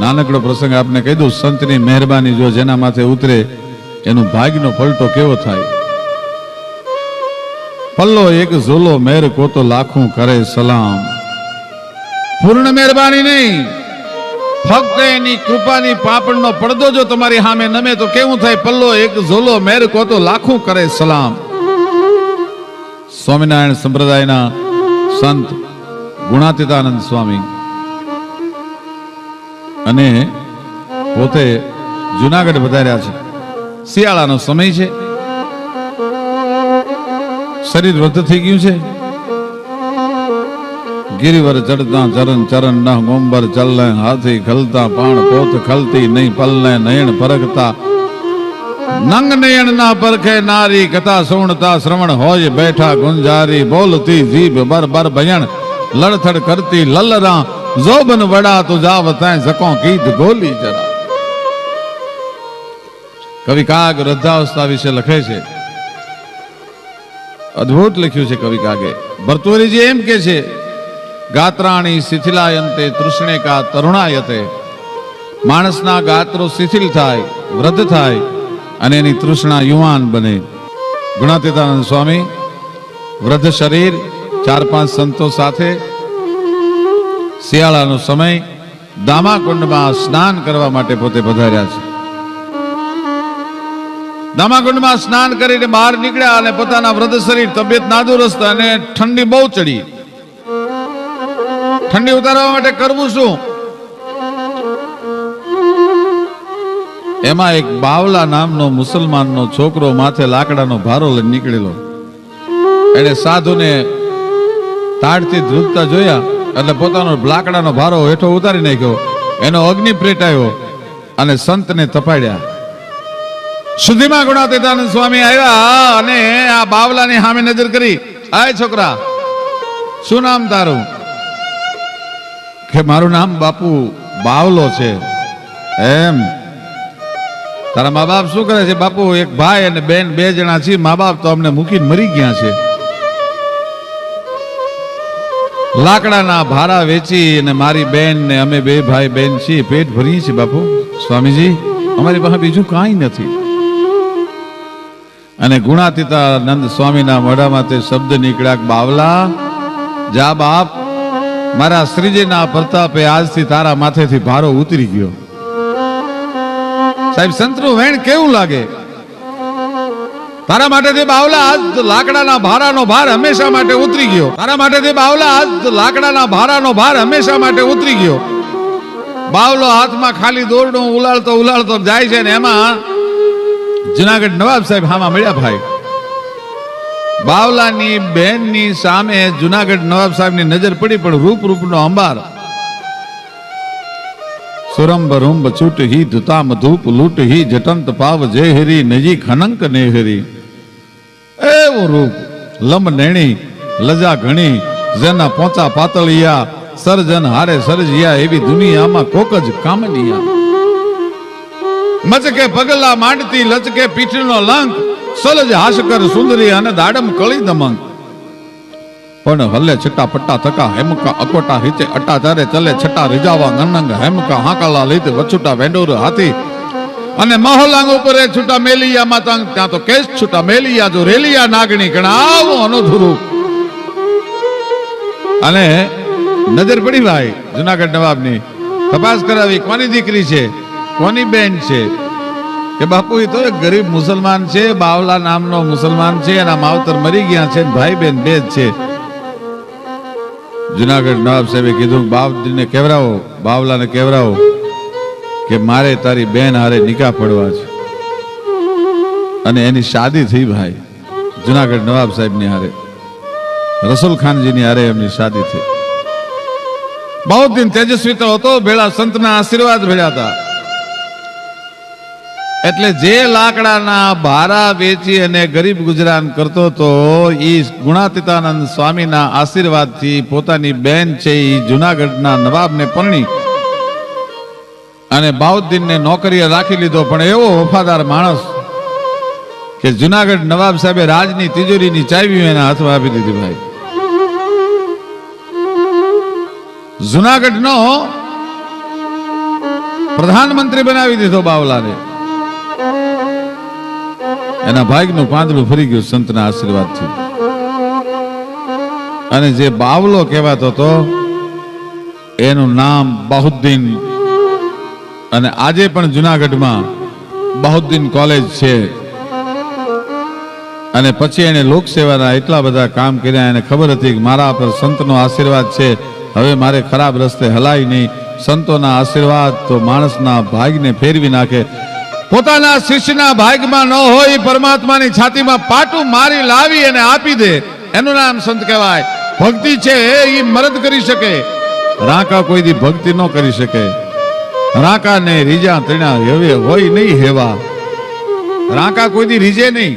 નાનકડો પ્રસંગ આપને કહી દઉં, સંતની મહેરબાની જો જેના માથે ઉતરે, એનું ભાગ્યનો પલટો કેવો થાય? પલ્લો એક ઝોલો મેર કોતો લાખું કરે સલામ. પૂર્ણ મહેરબાની નહીં. ફક્ત એની કૃપાની પાપણનો પડદો જો તમારી સામે નમે તો કેવું થાય? પલ્લો એક ઝોલો મેર કોતો લાખું કરે સલામ. સ્વામિનારાયણ સંપ્રદાયના સંત ગુણાતીતાનંદ સ્વામી. અને પોતે જુનાગઢ વધાર્યા છે. શિયાળાનો સમય છે. શરીર વૃદ્ધ થઈ ગયું છે. ગિરિવર ચડતા ચરણ ચરણ ન ગોંબર ચલને, હાથી ખલતા, પાણ પોત ખલતી, નહીં પલને, નયણ પરખતા. નંગ નયણ ના પરખે નારી કથા સુણતા, શ્રવણ હોય બેઠા ગુંજારી, બોલતી જીભ બર બર ભયણ, લડથડ કરતી લલરા જોબન વડા તો જાવ તૈ સકો કીધ ગોલી જરા. કવિ કાગ વૃદ્ધાવસ્થા વિશે લખે છે. અદ્ભુત લખ્યું છે કવિ કાગે. ભરતુરીજી એમ કે છે, ગાત્રાણી શિથિલાયંતે તૃષ્ણેકા તરુણાયતે. માણસના ગાત્રો શિથિલ થાય, વૃદ્ધ થાય અને એની તૃષ્ણા યુવાન બને. ગુણાતીતાનંદ સ્વામી, વૃદ્ધ શરીર, ચાર પાંચ સંતો સાથે શિયાળાનો સમય દામાકુંડમાં સ્નાન કરવા માટે પોતે પધાર્યા છે. દામાકુંડમાં સ્નાન કરીને બહાર નીકળ્યા અને પોતાના વૃદ્ધ શરીર તબિયત નાદુરસ્ત અને ઠંડી બહુ ચડી. ઠંડી ઉતારવા માટે કરવું શું? એમાં એક બાવલા નામનો મુસલમાનનો છોકરો માથે લાકડાનો ભારો લઈને નીકળેલો. એને સાધુને તાડથી ધ્રુજતા જોયા. એટલે પોતાનો લાકડાનો ભારો હેઠો ઉતારી નાખ્યો. એનો અગ્નિ પ્રેટાયો અને સંતને તપાડ્યા. સુધીમાં ગુણાતીતાનંદ સ્વામી આવ્યા અને આ બાવલાની સામે નજર કરી. આય છોકરા, શું નામ તારું? કે મારું નામ બાપુ બાવલો છે. એમ. તારા મા બાપ શું કરે છે? બાપુ એક ભાઈ અને બેન બે જણા છે મા બાપ તો અમને મૂકીને મરી ગયા છે. લાકડાના ભારા વેચી અને મારી બેન ને અમે બે ભાઈ બેન છીએ. પેટ ભરીએ છીએ બાપુ. સ્વામીજી, અમારી પાસે બીજું કાંઈ નથી. અને ગુણાતીતાનંદ સ્વામીના મોઢામાં તે શબ્દ નીકળ્યા બાવલા, જા બાપ, મારા શ્રીજીના પ્રતાપે આજથી તારા માથેથી ભારો ઉતરી ગયો. સાહેબ સંતનું વેણ કેવું લાગે? તારા માટેથી બાવલા આજ લાકડાના ભારાનો ભાર હંમેશા માટે ઉતરી ગયો. તારા માટેથી બાવલા આજ લાકડાના ભારાનો ભાર હંમેશા માટે ઉતરી ગયો. બાવલો હાથમાં ખાલી દોરડું ઉલાળતો ઉલાળતો જાય છે ને એમાં જુનાગઢ નવાબ સાહેબ હામાં મળ્યા ભાઈ. બાવલાની બહેનની સામે જુનાગઢ નવાબ સાહેબની નજર પડી પણ રૂપ રૂપનો અંબાર સુરંબ રૂંબ છૂટ હી ધુતા મધુપ લૂટ હી જટંત પાવ જય હરી નજી ખનંક ને હરી એવું રૂપ લંબ નેણી, લજા ઘણી, જેના પોચા પાતળિયા, સર્જન હારે સર્જિયા એવી દુનિયામાં કોક જ કામનિયા મચકે પગલા માંડતી લચકે પીઠનો લંક સલજ હાશકર સુંદરી અને દાડમ કળી દમંક પણ હલે છટા પટ્ટા થકા હેમકા અકોટા હિચે અટા ચારે ચલે છટા રીજાવા ગનંગ હેમકા હાકાલા લીધ વછુટા વેંડોર હાથી. અને મહોલાંગ ઉપર એ છૂટા મેલિયા માતંગ, ત્યાં તો કેસ છૂટા મેલિયા જો રેલિયા નાગણી ગણાવું અનુધુરું. અને નજર પડી ભાઈ, જુનાગઢ નવાબની. તપાસ કરાવી કોની દીકરી છે, કોની બેન છે? કે બાપુ એ તો એક ગરીબ મુસલમાન છે, બાવલા નામનો મુસલમાન છે, એના માવતર મરી ગયા છે, ભાઈ બેન બે જ છે. જુનાગઢ નવાબ સાહેબે કીધું, બાપજીને કેવરાવો બાવલાને કેવરાવો કે મારે તારી બેન હારે નિકાહ પડવા છે. અને એની શાદી થઈ ભાઈ, જુનાગઢ નવાબ સાહેબની હારે. રસુલ ખાનજીની હારે એમની શાદી થઈ. બહુ દિન તેજસ્વી તો હતો, ભેળા સંતના આશીર્વાદ ભેળા હતા. એટલે જે લાકડાના ભારા વેચી અને ગરીબ ગુજરાન કરતો તો એ ગુણાતીતાનંદ સ્વામીના આશીર્વાદથી પોતાની બેન છે એ જુનાગઢના નવાબને પરણી અને બાઉદ્દીનને નોકરીએ રાખી લીધો. પણ એવો વફાદાર માણસ કે જુનાગઢ નવાબ સાહેબે રાજની તિજોરીની ચાવી એના હાથમાં આપી દીધી ભાઈ. જુનાગઢનો પ્રધાનમંત્રી બનાવી દીધો બાવલાને. એના ભાગનું પાંદડું ફરી ગયું સંતના આશીર્વાદથી. અને જે બાવલો કહેવાતો હતો, એનું નામ બાહુદ્દીન. અને આજે પણ જુનાગઢમાં બાહુદ્દીન કોલેજ છે. અને પછી એને લોકસેવાના એટલા બધા કામ કર્યા, એને ખબર હતી કે મારા પર સંતનો આશીર્વાદ છે. હવે મારે ખરાબ રસ્તે હલાય નહીં. સંતોના આશીર્વાદ તો માણસના ભાગને ફેરવી નાખે. પોતાના શિષ્યના ભાગમાં ન હોય, પરમાત્માની છાતીમાં પાટું મારી લાવી અને આપી દે. એનું નામ સંત કહેવાય. ભક્તિ છે એ મદદ કરી શકે. રાકા કોઈ દી ભક્તિ ન કરી શકે. રાકા ને રીજા તણા હવે હોય નહીં હેવા. રાકા કોઈ દી રીજે નહીં.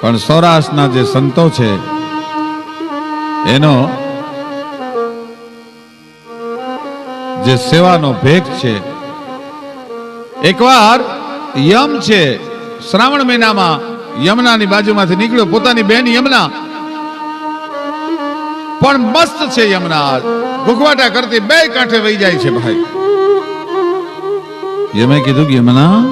પણ સૌરાષ્ટ્રના જે સંતો છે, એનો જે સેવાનો ભેગ છે એકવાર યમ છે. શ્રાવણ મહિનામાં યમુનાની બાજુમાંથી નીકળ્યો. પોતાની બેન યમુના. પણ મસ્ત છે યમુના. ભૂખવાટા કરતી બે કાંઠે વહી જાય છે ભાઈ. યમે કીધું કે, યમુના,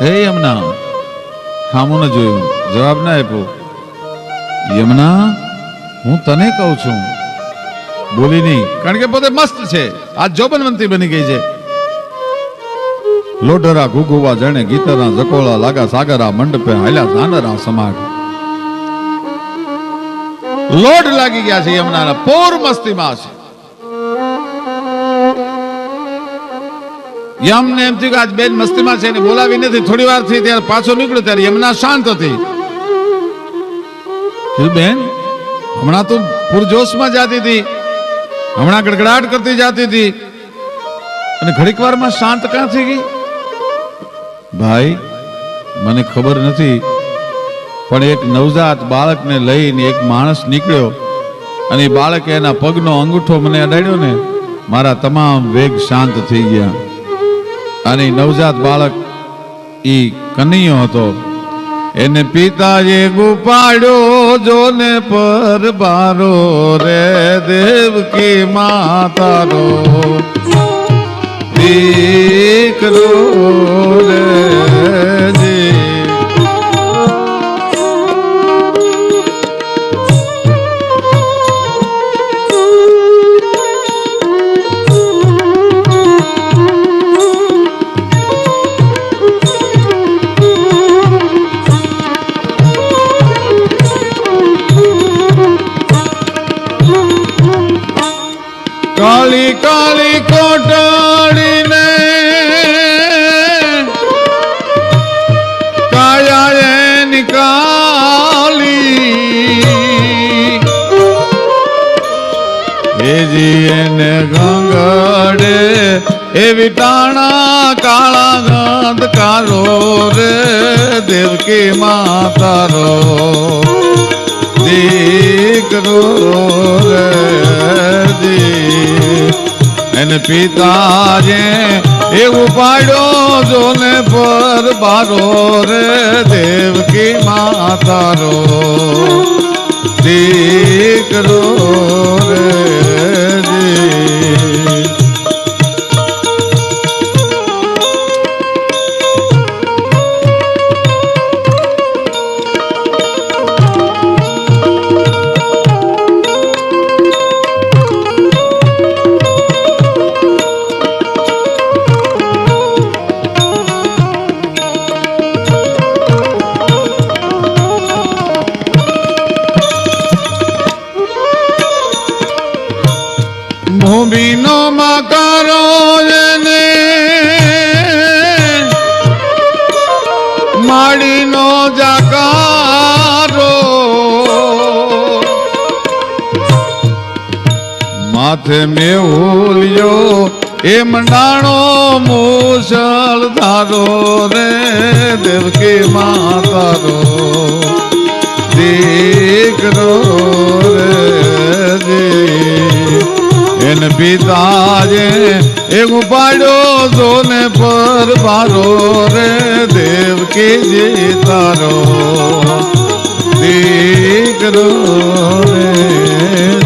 હે યમુના સામું ન જોયું. જવાબ ના આપ્યો. યમુના, હું તને કહું છું. બોલી નહીં. કારણ કે પોતે મસ્ત છે. આ જોબનવંતી બની ગઈ છે. લોઢરા ઘુઘુવા જણે ગીતરા જકોળા લાગા સાગરા મંડપે હાલ્યા ઝાનરા સમાટ લોઢ લાગી ગયા છે યમુનાના પૂર મસ્તીમાં છે. યમને એમ થયું કે આજ બેન મસ્તીમાં છે એને બોલાવી નથી, થોડી વાર થઈ ત્યારે પાછો નીકળ્યો ત્યારે યમુના શાંત હતી. બેન, હમણાં તો પૂરજોશમાં જાતી હતી, હમણાં ગડગડાટ કરતી જાતી હતી, અને ઘડીક વારમાં શાંત ક્યાં થઈ ગઈ? ભાઈ, મને ખબર નથી, પણ એક નવજાત બાળકને લઈને એક માણસ નીકળ્યો અને એ બાળકે એના પગનો અંગૂઠો મને અડાડ્યો ને, મારા તમામ વેગ શાંત થઈ ગયા. અને નવજાત બાળક ઈ કનૈયો હતો. એને પિતાએ ગુપાડ્યો જોને પર બારો રે દેવકી માતારો દીકરો એજી એને ગંગડે એવી ટાણા કાળા ગંધ કાળો રે, દેવકી માતારો. દીકરો રે દી એને પિતાજે એવું પાડ્યો જોને પર બારો રે, દેવકી માતારો. દીકરો રે ભૂમિનો મકારો એને માડીનો જાકારો. માથે મેહુલ્યો એમ ડાણો મુસળ ધારો રે દેવકી માતારો. પિતાજે એક તો જોને પર બારો રે દેવકી જે તારો. દીકરો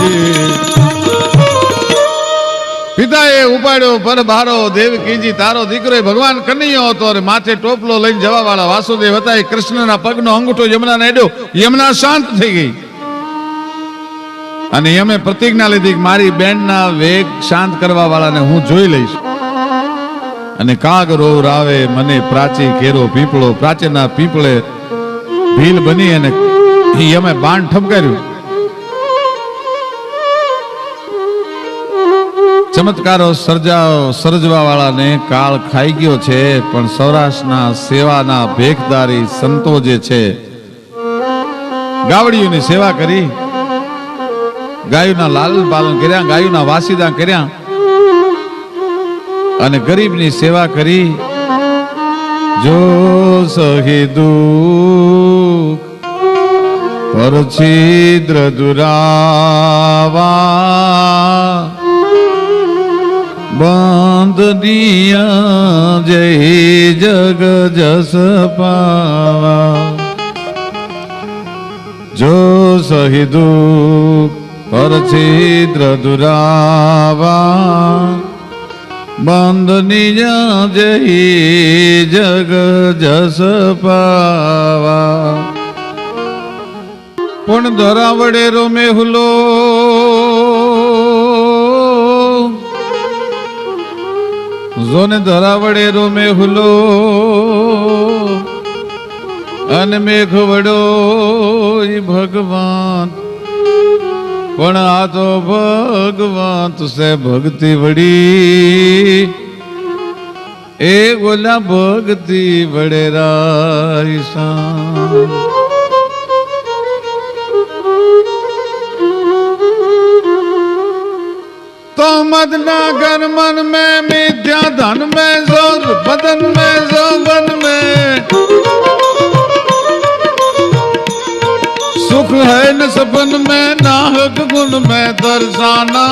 જી. ઉપાડ્યો પર બારો દેવકીજી તારો. દીકરો ભગવાન કનૈયો હતો અને માથે ટોપલો લઈને જવા વાળા વાસુદેવ હતા. એ કૃષ્ણના પગનો અંગૂઠો યમુના એડ્યો યમુના શાંત થઈ ગઈ. અને અમે પ્રતિજ્ઞા લીધી કે મારી બેનના વેગ શાંત કરવા વાળાને હું જોઈ લઈશ. અને કાગ રોવ રાવે મને પ્રાચી કેરો પીપળો, પ્રાચીના પીપળે ભીલ બની અને અમે બાણ ઠપકાર્યું. ચમત્કારો સર્જા સર્જવા વાળાને કાળ ખાઈ ગયો છે, પણ સૌરાષ્ટ્રના સેવાના ભેખદારી સંતો જે છે, ગાવડીઓની સેવા કરી. ગાયોના લાલન પાલન કર્યા, ગાયોના વાસીદા કર્યા અને ગરીબની સેવા કરી. જો સહી દુઃખ પર છિદ્ર દુરાવા, બંધનીય જય જગ જસ પાવા. જો સહિદુ પર છિદ્ર દુરાવા, બંધનીય જય જગ જસ પાવા. પણ ધરા વડે રોમે હુલો, જોને ધરા વડે રોમે હુલો, અને મેઘ વડો ભગવાન પણ આ તો ભગવાન સે ભક્તિ વડી એ ગોલા ભક્તિ વડે રાઈસા तो मदना घर मन में मिथ्या धन में जोर बदन में जोबन में सुख है न सपन में नाहक गुण में दर्शाना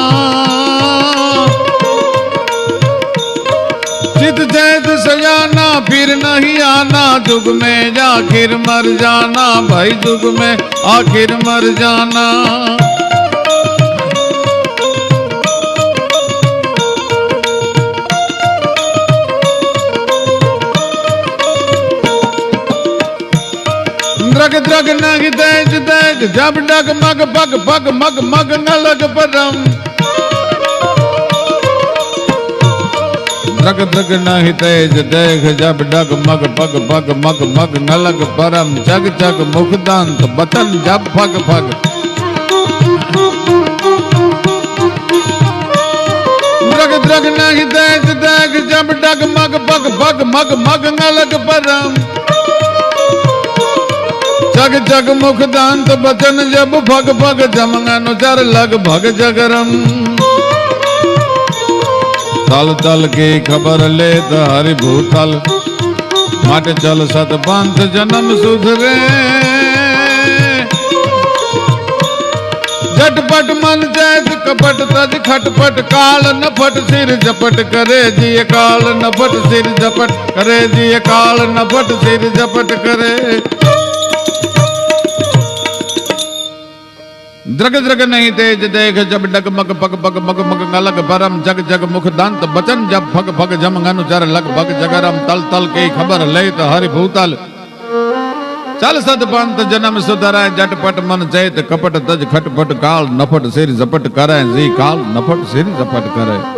चित जैत सजाना फिर नहीं आना जुग में आखिर मर जाना भाई जुग में आखिर मर जाना ધ્રગ ધ્રગ નગ દેજ દેજ જબ ડગ મગ ભગ ભગ મગ મગ નલગ પરમ. ધ્રગ ધ્રગ નહિ તેજ દેખ જબ ડગ મગ ભગ ભગ મગ મગ નલગ પરમ. જગ જગ મુખદંત, બતન જબ ભગ ભગ ધ્રગ ધ્રગ નહિ તેજ જબ ડગ મગ ભગ ભગ મગ મગ નલગ પરમ. જગ જગ મુખ દાંત બચન જબ ભગ ભગ જમંગન ચર લગ ભગ જગરમ. તલ તલ કે ખબર લે તો હરિ ભૂતલ માટે ચલ સત પંથ જન્મ સુધરે જટપટ મન ચેત કપટ તજ ખટપટ કાળ નફટ સિર ઝપટ કરે જીએ કાળ નફટ સિર ઝપટ કરે જીએ કાળ નફટ સિર ઝપટ કરે. દ્રગ દ્રગ નહીં તેજ દેખ, જબ ડગ મગ પગ પગ મગ મગ અલગ પરમ જગ જગ મુખ દંત બચન, જબ ભગ ભગ જમ અનુચર લગ ભગ જગરમ, તલ તલ કે ખબર લેત હરિ ભૂતલ. ચાલ સદપંત જન્મ સુધરાય, જટપટ મન જૈત કપટ તજ ખટપટ કાળ, નફટ સિર ઝપટ કરે જી કાળ નફટ સિર ઝપટ કરે